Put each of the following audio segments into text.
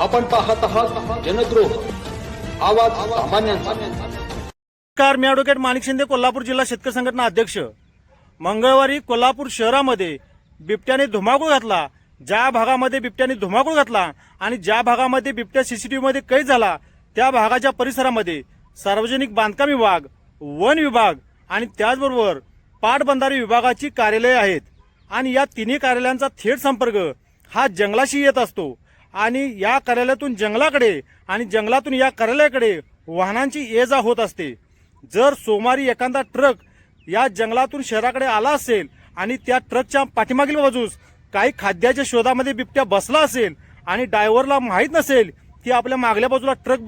आपण पाहत आहात जनद्रोह. आवाज सामान्यांचा. नमस्कार मी ॲडव्होकेट माणिक शिंदे कोल्हापूर जिल्हा शेतकरी संघटना अध्यक्ष. मंगळवारी कोल्हापूर शहरामध्ये बिबट्याने धुमाकूळ घातला. ज्या भागामध्ये बिबट्याने धुमाकूळ घातला आणि ज्या भागामध्ये बिबट्या सीसीटीव्हीमध्ये कैद झाला त्या भागाच्या परिसरामध्ये सार्वजनिक बांधकाम विभाग वन विभाग आणि त्याचबरोबर पाटबंधारे विभागाची कार्यालये आहेत. आणि या तिन्ही कार्यालयांचा थेट संपर्क हा जंगलाशी येत असतो. आणि या कार्यालयातून जंगलाकडे आणि जंगलातून या कार्यालयाकडे वाहनांची ये जा होत असते. जर सोमवारी एखादा ट्रक या जंगलातून शहराकडे आला असेल आणि त्या ट्रकच्या पाठीमागील बाजूस काही खाद्याच्या शोधामध्ये बिबट्या बसला असेल आणि ड्रायव्हरला माहीत नसेल की आपल्या मागल्या बाजूला ट्रक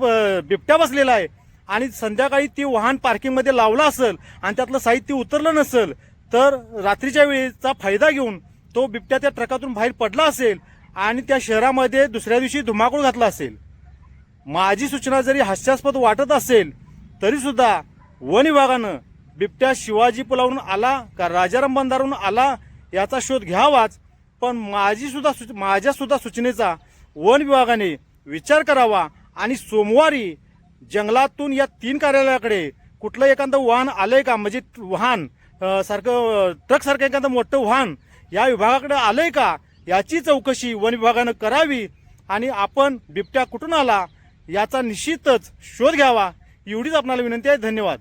बिबट्या बसलेला आहे आणि संध्याकाळी ती वाहन पार्किंगमध्ये लावलं असेल आणि त्यातलं साहित्य उतरलं नसेल तर रात्रीच्या वेळेचा फायदा घेऊन तो बिबट्या त्या ट्रकातून बाहेर पडला असेल आणि त्या शहरामध्ये दुसऱ्या दिवशी धुमाकूळ घातला असेल. माझी सूचना जरी हास्यास्पद वाटत असेल तरीसुद्धा वन विभागानं बिबट्या शिवाजी पुलावरून आला का राजाराम बंधारून आला याचा शोध घ्यावाच पण माझीसुद्धा सुच सूच- सूचनेचा वन विभागाने विचार करावा आणि सोमवारी जंगलातून या तीन कार्यालयाकडे कुठलं एखादं वाहन आलंय का? म्हणजे वाहन सारखं ट्रकसारखं एखादं मोठं वाहन या विभागाकडे आलंय का? याची चौकशी वन विभागानं करावी आणि आपण बिबट्या कुठून आला याचा निश्चितच शोध घ्यावा एवढीच आपणाला विनंती आहे. धन्यवाद.